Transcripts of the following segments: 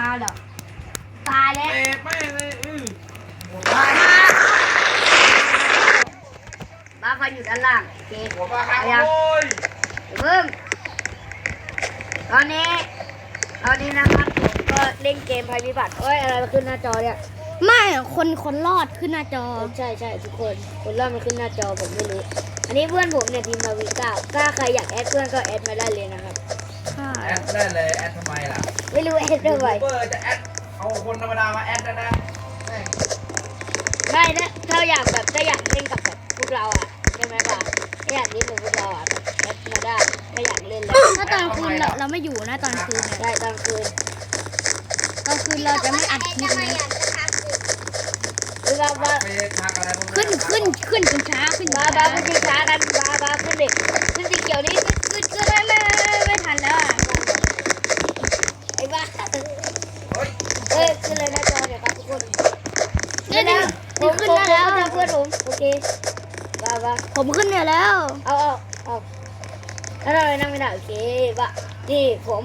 มาเหรอตายแล้วเตะไม่เลยอือหัวบ้าบ้าบ้าเขาอยู่ด้านล่างโอเคหัวบ้าครับโอ้ยอย่าเพิ่งตอนนี้ตอนนี้นะครับผมก็เล่นเกมภัยพิบัติเอ้ยอะไรมาขึ้นหน้าจอเนี่ยไม่คนคนรอดขึ้นหน้าจอ ใช่ใช่ทุกคน คนเริ่มมันขึ้นหน้าจอผมไม่รู้ อันนี้เพื่อนผมเนี่ยทีมนาวิก้าถ้าใครอยากแอดเพื่อนก็แอดมาได้เลยนะครับ แอดได้เลยแอดทำไมล่ะไม่รู้แอดยูทำไมทูบเบอร์จะแอดเอาคนธรรมดามาแอดได้นะแม่งได้นะถ้าอยากแบบถ้าอยากเล่นกับแบบพวกเราอะใช่ไหมป่ะถ้าอยากเล่นกับพวกเราอะแอดมาได้ถ้าอยากเล่นแล้วถ้าตอนคืนเราเราไม่อยู่นะตอนคืนเนี่ยได้ตอนคืนตอนคืนเราจะไม่อัดคลิปนะหรือว่าว่าไปทักอะไรพวกขึ้นขึ้นขึ้นจนช้าขึ้นบ้าบ้าขึ้นช้ากันบ้าบ้าขึ้นเด็กขึ้นสีเขียวนี่ขึ้นขึ้นขึ้น ผมขึ้นเนี่ยแล้ว เอาเอาเอาแล้วทำไมนั่งไม่ได้โอเคบ้านี่ผม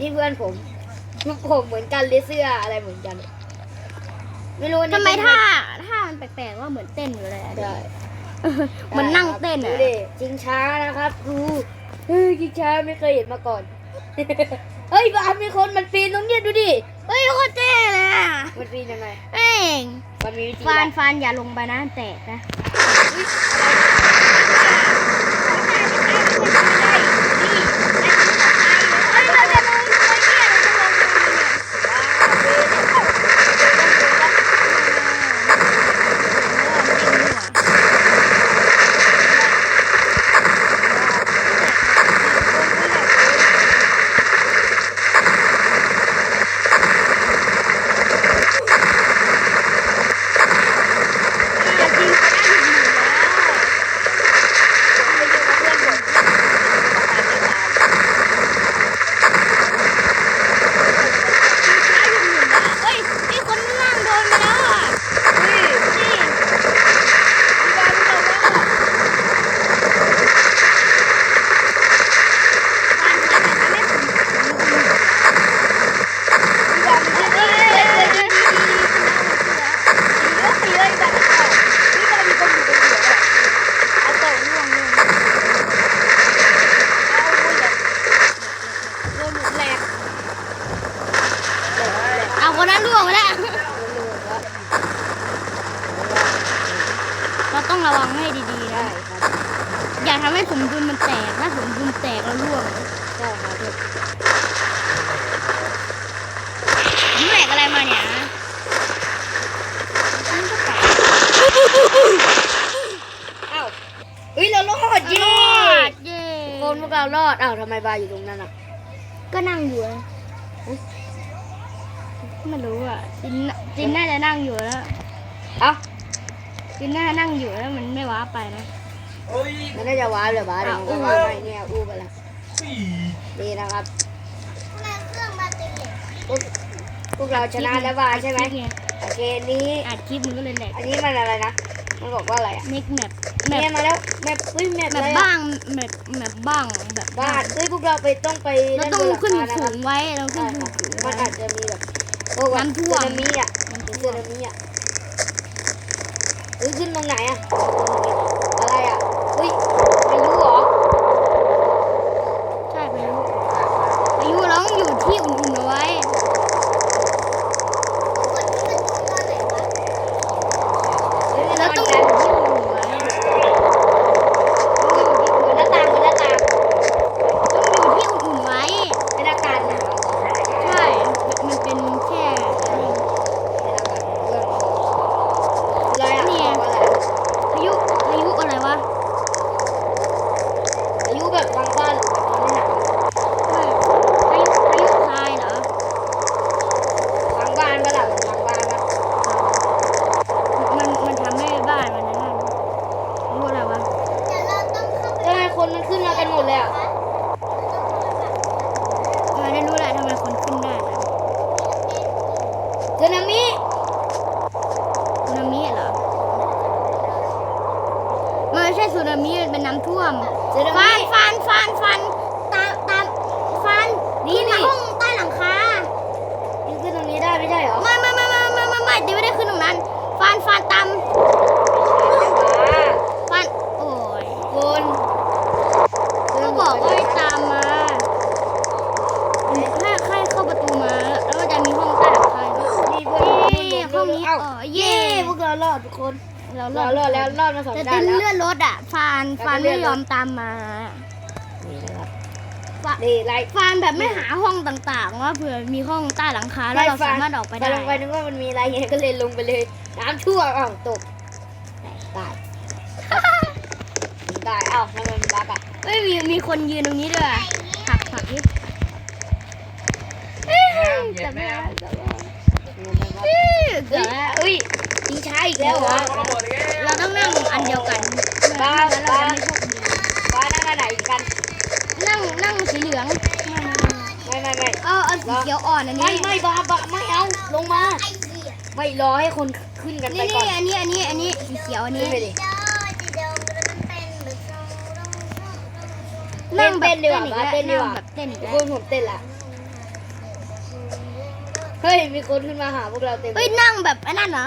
นี่เพื่อนผมผมเหมือนกันเลยเสื้ออะไรเหมือนกัน ไม่รู้ว่านี่ทำไมเป็นท่าท่ามันแปลกๆว่าเหมือนเต้นอยู่เลยอะได้เหมันนั่งเต้นดูอะดิจิงช้านะครับดูเฮ้ยจิงช้าไม่เคยเห็นมาก่อน เฮ้ยบ้ามีคนมันปีนตรงเนี้ยดูดิเฮ้ยโคตรเท่เลยอะมันปีนยังไง เอ้งมันมีวิธีฟานละฟานอย่าลงไปนะแตกนะ เฮ้ยเราจะลงไปเนี่ยเราจะลงไปเนี่ย เฮ้ยมีคนนั่งโดนไปแล้วอะนี่ฟานฟานทำให้ผมเฮ้ยเฮ้ยเฮ้ยเฮ้ยดีดีดีขึ้นแล้วขึ้นแล้วเอาคนนั้นล่วงไปแล้ว เราต้องระวังให้ดีๆนะอย่าทำให้สมดุลมันแตกถ้าสมดุลแตกแล้วร่วงผมแหลกอะไรมาเนี่ยนะเฮ้ยเรารอดรเย้อดเย้คนพวกเรารอดอ้าวทำไมบาอยู่ตรงนั้นอะ ก็นั่งอยู่นะไม่รู้อะจินจินน่าจะนั่งอยู่แล้ว เอ้า จินน่าจะนั่งอยู่แล้วมันไม่ว้าไปนะเฮ้ยมันน่าจะว้าเลยบ้าเดี๋ยวมันก็ว้าไปเนี่ยอู้ไปละสี่ดีนะครับพวกพวกเราชนะแล้วบาใช่ไหมอัดคลิปงโอเคนี้อัดคลิปมันก็เลยแหลกอันนี้มันอะไรนะมันบอกว่าอะไรอะนิกแมปแมเนี่ยปมาแล้วแมปเฮ้ยแมปแมอะไรปอะบ้างแมปแมปบ้างแบบบ้านเฮ้ยพวกเราไปต้องไปเราล่นต้องบหลัขึ้นคาะสูครับงไว้เราขึ้ใช่นครับสูงมันไว้อาจจะมีแบบพวกแบบน้ำท่วมสึนามิอะสึนามิอะ เฮ้ยขึ้นำท่วมฟันฟันฟันฟันตามตามฟันนี่นี่ห้องใต้หลังคายืนขึ้นตรงนี้ได้ไม่ใช่หรอไม่ไม่ไม่ไม่ไม่ไม่ไม่เดี๋ยวไม่ได้ขึ้นตรงนั้น ฟันฟันตามฟันโอ้ยคนเขาบอกว่าตามมาแค่แค่เข้าประตูมา แล้วก็จะมีห้องใต้หลังคาดีเว้ยห้องนี้เออเย้พวกเรารอดทุกคน เรารอดรอดแล้วรอดมาสองแต่ด่าเต้นนแล้ว เลื่อนรถอะ ฟานแล้วก็ฟานเลื่ไม่อนรถยอมตามมา นี่นะครับฟานี่ไล่ฟานแบบไม่หาห้องต่างๆ ว่าเผื่อมีห้องใต้หลังคาแล้วเราสามารถออกไปได้ ลงไปนึกว่ามันมีอะไรไงก็เลยลงไปเลย น้ำท่วมอ้าวตกตายตายอ้าวทำไมมันบักอะเอ้ยมีมีคนยืนตรงนี้ด้วยผักผักนี่แมวเหยียบแมว เอ้ยเกืเกืออบบแล้วเอ้ยยิงช้าอีกแล้วเหรอเขาระเบิดอีกแล้วเราต้องนั่งอันเดียวกันบ้าแล้วเราจะไม่โชคดีบ้านั่งอันไหนกัน นั่งนั่งสีเหลือง ไม่ไม่ไม่เอาเอาสีเขียวอ่อนอันไม่นี้ไม่บ้าบ้าไม่เอาลงมา ไม่รอให้คนขึ้นกันไปนี่ก่อนี่นอันนี้อันนี้อันนี้สีเขียวอันขึ้นี้นไปดินั่งแบบเต้นดีกว่าบ้าเต้นดีกว่าแบบเต้นอีกทุกแล้วคนผมเต้นละ เฮ้ย มีคนขึ้นมาหาพวกเราเต็มเลเฮ้ยยนั่งแบบไอ้นั่นเหรอ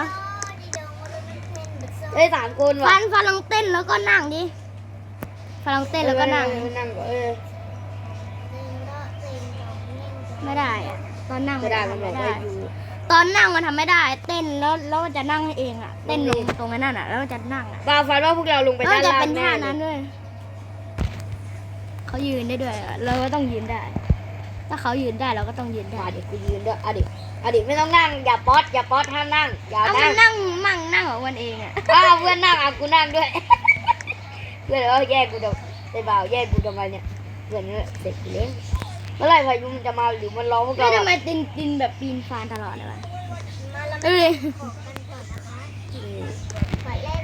เฮ้ยสามคนว่ะฟันฟันลองเต้นแล้วก็นั่งดิฟันลองเต้นแล้วก็นั่ง เออนั่งก่อนเออไม่ได้อะตอนนั่งไม่ได้ทำมันบไม่อกได้ว่าอยู่ตอนนั่งมันทำไม่ได้ เต้นแล้วแล้วมันจะนั่งให้เองอะเต้นลงตรงนั้นอะแล้วมันจะนั่งอะบาฟันว่าพวกเราลงไปแล้วด้ามันนจะล่างเป็นท่านั้นแเลยด้วยเขายืนได้ด้วยอะเราก็ต้องยืนได้ ถ้าเขายืนได้เราก็ต้องยืนได้มาเดี๋ยวกูยืนด้วยอะดิอะดิไม่ต้องนั่ง อย่าป๊อตอย่าป๊อตห้ามนั่ง อย่าเอามันั่นงนั่งมั่งนั่งของมันเองอะอ้าวเพื่อนนั่งอะกูนั่งด้วย เพื่อนว่าแย่งกูทำไอ้บ่าวแย่งกูทำไมเนี่ยเพื่อนเนี่ยเด็กกูเล่นเมื่อไหรพายุมันจะมาหรือมันร้องพวกไม่เราทำไมอะตินตินแบบปีนฟานตลอดเลยวะดูดิ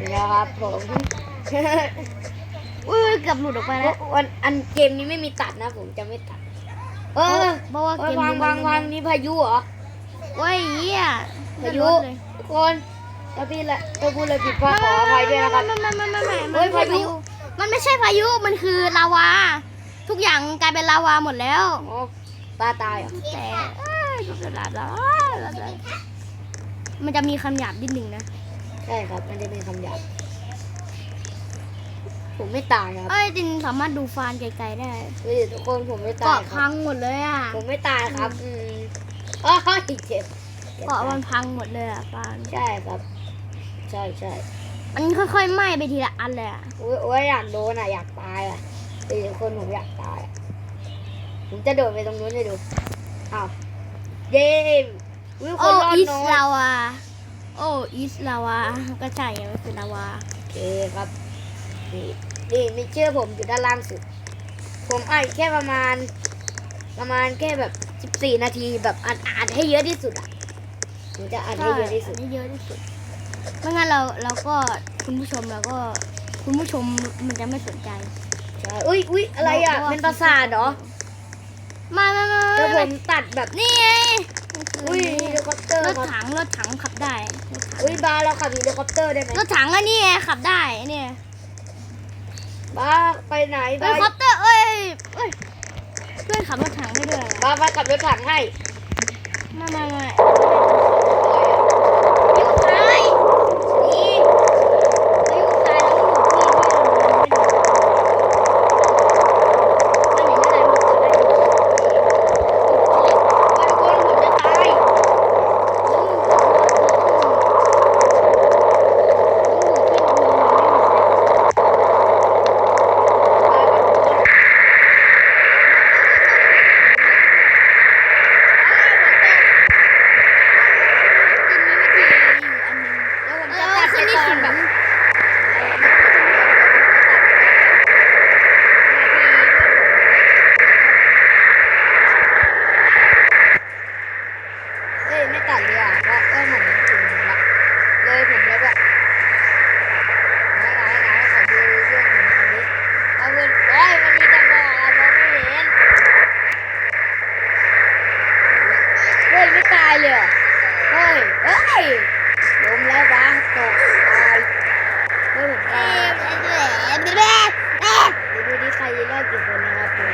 นี่นะครับผม อุ้ยเกือบหลุดออกไปแล้ว วันอันเกมนี้ไม่มีตัดนะผมจะไม่ตัด เออเพราะว่าเอเกอมวางนี้วางวางนี่พายุเหรอโอ้ยเหี้ยพายุทุกคนถ้าพี่ละถ้าพูดอะไรผิดพลาดขออภัยด้วยนะครับไม่ไม่ไม่ไม่ไม่เฮ้ยพายุ มันไม่ใช่พายุมันคือลาวา ทุกอย่างกลายเป็นลาวาหมดแล้วอ๋อตาตายเหรอแต่เอ้ยลาลาลาลามันจะมีคำหยาบนิดนึงนะใช่ครับมันจะเป็นคำหยาบ ผมไม่ตายครับเอ้ยจินสามารถดูฟานไกลๆได้เฮ้ยทุกคนผมไม่ตาเกาะยคพัรับ งหมดเลยอะผมไม่ตายครับ อืมอ้าวเจ็บเจ็บเกาะมันพังหมดเลยอะฟานใช่ครับ ใช่ใช่มันค่อยๆไหม้ไปทีละอันเลยอะโอ้ยโอ้ยอยากโดนอะ อยากตายอะเฮ้ยทุกคนผมอยากตายอะผมจะโดดไปตรงนู้นให้ดู อ้าวเย้วิวคโอ้นรอดอิสน้อยลาวาโอ้อิสลาวาก็ใช่อะมันคือลาวา โอเคครับ นี่นี่ไม่เชื่อผมอยู่ด้านล่างสุด ผมอ่านแค่ประมาณ ประมาณแค่แบบสิบสี่นาทีแบบอ่านอ่านให้เยอะที่สุดอะผมจะอ่านให้เยอะที่สุด ใช่นนี้เยอะที่สุดไม่งั้นเราเราก็คุณผู้ชมเราก็ คุณผู้ชมมันจะไม่สนใจใช่อุ้ยอุ้ยอะไรอะพาว่าเป็นประสาทเหรอมามามาเดี๋ยวผมามตัดแบบนี่ไงอุ้ยเฮลิคอปเตอร์รถครับถังรถถังขับได้รถถังอุ้ยบาร์เราขับเฮลิคอปเตอร์ได้ไหมรถถังอันนี้ไงขับได้เนี่ย บ้าไปไหนเฮบาลิคอปเตอร์เอ้ยเอ้ยเพื่อนขับรถถังให้ด้วยบ้าร์ไปขับรถถังให้ มามามา อยู่ซ้ายนี่เขาอยู่ซ้ายแล้วอยู่ที่ที่เราไม่ดูมันเห็นอะไรมันจะได้ดูวันคนผมจะตายแล้วผมจะตัดไปตอนแบบ เอ้ยไม่ตัดเลยอะเพราะเออผมถึงละเลยผมแล้วแบบไหนไหนไหนขอดูเรื่องผมตรงนี้เอาเงินโอ้ยมันมีแต่หมอกอะมองไม่เห็นเฮ้ยไม่ตายเลยเหรอเฮ้ยเฮ้ยล้มแล้ววะตกตายเฮ้ยผมตาย เดี๋ยวดูดิใครรอดกี่คนนะครับผม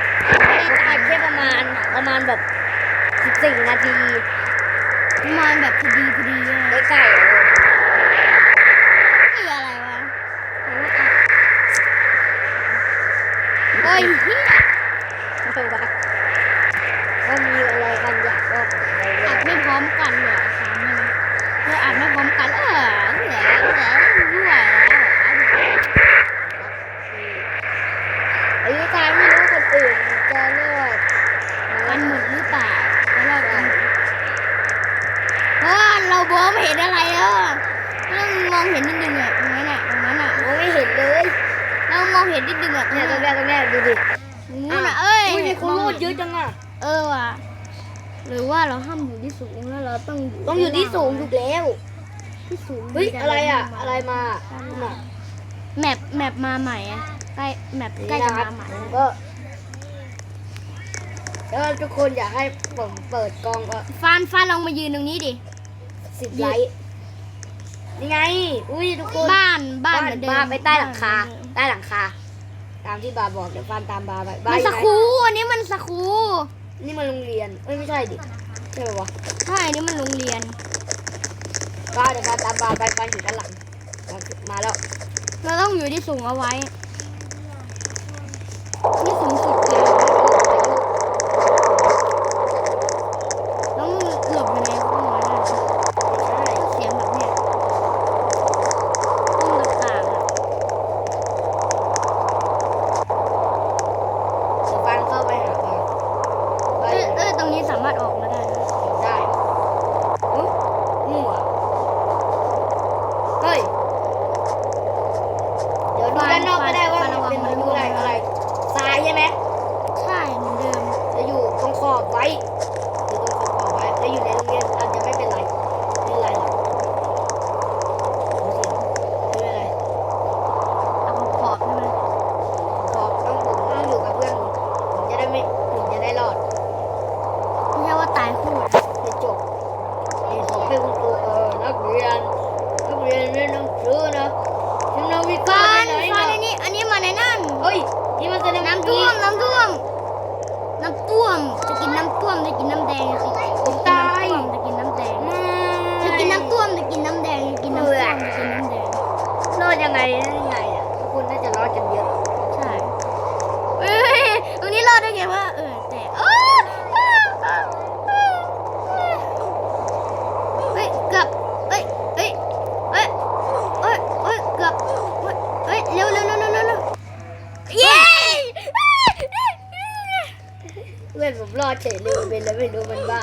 ผมอัดแค่ประมาณ ประมาณแบบ14นาที ประมาณแบบพอดีพอดีอะใกล้ๆเลยคืออะไรวะโอ้ยเฮียไม่รู้ว่าว่ามีอะไรกันอยากว่าของอะไรอัดไม่พร้อมกันเลยอะสามเลยมเราอ่านไม่พร้อมกันเออเหลือเหลือด้วยแล้ว อายุตายไม่รู้คนอื่นจะรอด กันหมดหรือเปล่าแล้วเรากันเพราะว่าเรามองไม่เห็นอะไรแล้วอะเรามองเห็นนิดนึงอะตรงนั้นอะตรงนั้นอะ มองไม่เห็นเลย เรามองเห็นนิดนึงอะตรง เนี่ย นั้น ตรงเนี้ยตรงเนี้ยดูดิ นู้นอะเอ้ย อุ้ยมีคนรอด เยอะจังอะ เออว่ะหรือว่าเราห้ามอยู่ที่สูงแล้วเราต้องอยู่ต้องอยู่ที่สูงถูกแล้ว ที่สูงเฮ้ยมีอะไรอะมาอะไรมาน่ะแมปแมปมาใหม่อะใกล้แมปใกล้นี่จะนะครับมาใหม่ผมแล้วก็แล้วทุกคนอยากให้ผมเปิดกล้องก็ฟานฟานลองมายืนตรงนี้ดิสิบไลค์นี่ไง อุ้ยทุกคน บ้านบ้านเหมือนเดิมบ้านไปใต้หลังคาบ้นเหมือนเดิมใต้หลังคาตามที่บาบอกเดี๋ยวฟันตามบาไปมับ้านนสคูอันนี้มันสคูนี่มันโรงเรียนเอ้ยไม่ใช่ดิใช่ไหมวะใช่อันนี้มันโรงเรียนบ้าเดี๋ยวฟันตามบาไปฟันอยู่ด้านหลังมาแล้ว เราต้องอยู่ที่สูงเอาไว้ ที่สูงสุดเลยต้องหลบอยู่ในห้องไว้นะเสียงแบบเนี้ยห้องต่างๆอะ เดี๋ยวฟันเข้าไปหาบาบา เอ้ อย ยู่ เอ้ยตรงนี้สามารถออกมาได้นะ ได้อุ๊ยมั่วเฮ้ย เดี๋ยวดูด้านนอกก็ได้ว่ามันเป็นดูอะไรอะไรทรายใช่ไหม ใช่เหมือนเดิม จะอยู่ตรงขอบไว้อยู่ตรงขอบขอบไว้ถ้าอยู่ในโรงเรียนอาจจะไม่เป็นไรไม่เป็นไรหรอกไม่เป็นไร เอาขอบใช่ไหม ขอบต้องผมต้องอยู่กับเพื่อนผมผมจะได้ไม่ผมจะได้รอด ไม่ใช่ว่าตายคู่อะ จะจบนี่ผมเป็นคุณครูเออนักเรียนนักเรียนเรียนหนังสือนะฉันนาวิกา ฟาน ไปไหน ฟาน นะ อันนี้ อันนี้มาในนั่น เฮ้ยนี่มันแสดง น้ำท่วม น้ำท่วม น้ำท่วม จะกินน้ำท่วม จะกินน้ำแดงจะกิน ผมตาย จะกินน้ำแดง ไม่ จะกินน้ำท่วม จะกินน้ำแดง จะกินน้ำท่วม จะกินน้ำแดง รอดยังไงยังไงอะทุกคนน่าจะรอดกันเยอะ ใช่เอ้ยตรงนี้รอดได้ไงวะเออแต่อ้าอ้าอ้าอ้าเฮ้ยเกือบเฮ้ยเฮ้ยเฮ้ยเฮ้ยเฮ้ยเกือบเฮ้ยเฮ้ยเร็วเร็วเร็วเร็วเร็วเร็วเย้ เพื่อนผมรอดเฉยเลยเป็นแล้วไม่รู้มันบ้า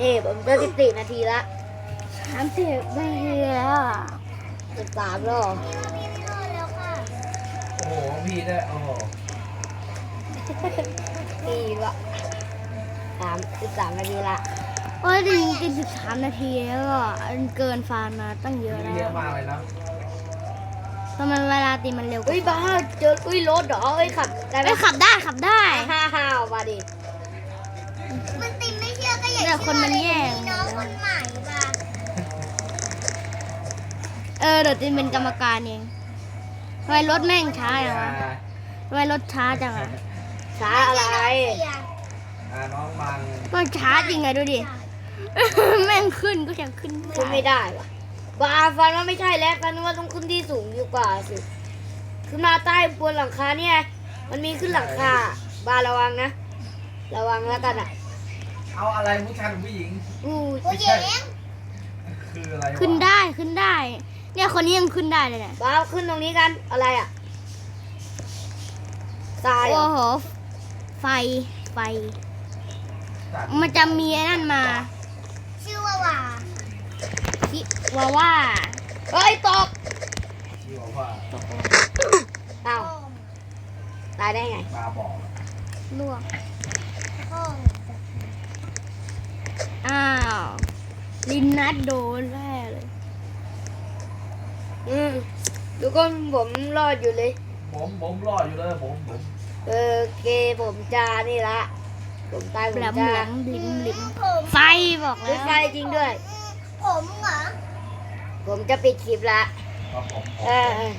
นี่ผมจะสิบสี่นาทีละ สามสิบนาทีแล้วอะสิบสามแล้วเหรอโอ้โหพี่ได้โอ้โหปีละสามสิบสามนาทีละโอ้ยจริงจริงสิบสามนาทีแล้วก็เกินฟานมาตั้งเยอะแล้เยอะวมากเลยนะทำไมเวลาตีมันเร็วกว่าเฮ้ยบ้าเจออุ้ยรถเหรอเฮ้ยขับได้ไหมเอ้ยขับได้ขับได้ห้าห้าเอามาดิมันติมไม่เชื่อก็อย่าแต่อเลยคนมันแย่งมีน้องคนใหม่ เออเดี๋ยวตีเป็นกรรมการเองทำไมรถแม่งช้าจังวะทำไมรถช้าจังอะช้าอะไรอ่าน้องบังมันช้าจริงไงดูดิ แม่งขึ้นก็ยังขึ้นขึ้นไม่ได้วะบ้าฟันว่าไม่ใช่แล้วฟันว่าต้องขึ้นที่สูงดีกว่าสิขึ้นมาใต้บนหลังคาเนี่ย มันมีขึ้นหลังคา บาระวังนะ ระวังแล้วกันอะ เอาอะไรผู้ชายหรือผู้หญิงอู้โอ้ยเย้งคืออะไรวะขึ้นได้ขึ้นได้ เนี่ยคนนี้ยังขึ้นได้เลยเนี่ยบ้าขึ้นตรงนี้กันอะไรอะทรายเหรโอ้อโหไฟไฟจากมันจะมีไอ้นั่นมาชื่อว่าว่าชิวาว่าเฮ้ยตกที่บอกว่าอ้าวตายได้ไงบาบอกลวกห้องอ้าวลินนัดโดนแน่เลย อืม ทุกคนผมรอดอยู่เลย ผมผมรอดอยู่เลยผมผมเออเกผมจะนี่ละ ผมตายผมแหลมจะแหลมลิมลิมผมไฟบอกเฮ้แล้ยวไฟจริงด้วย ผมเหรอผมจะปิดคลิปละ ครับผมผมเออเออ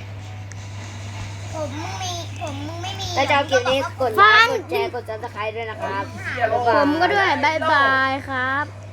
ผมมีผมไม่มีถ้าชอบคลิปนี้กดไลค์กดแชร์กดซับสไครต์ด้วยนะครับ เหี้ยโลผมก็ด้วยบายบายครับ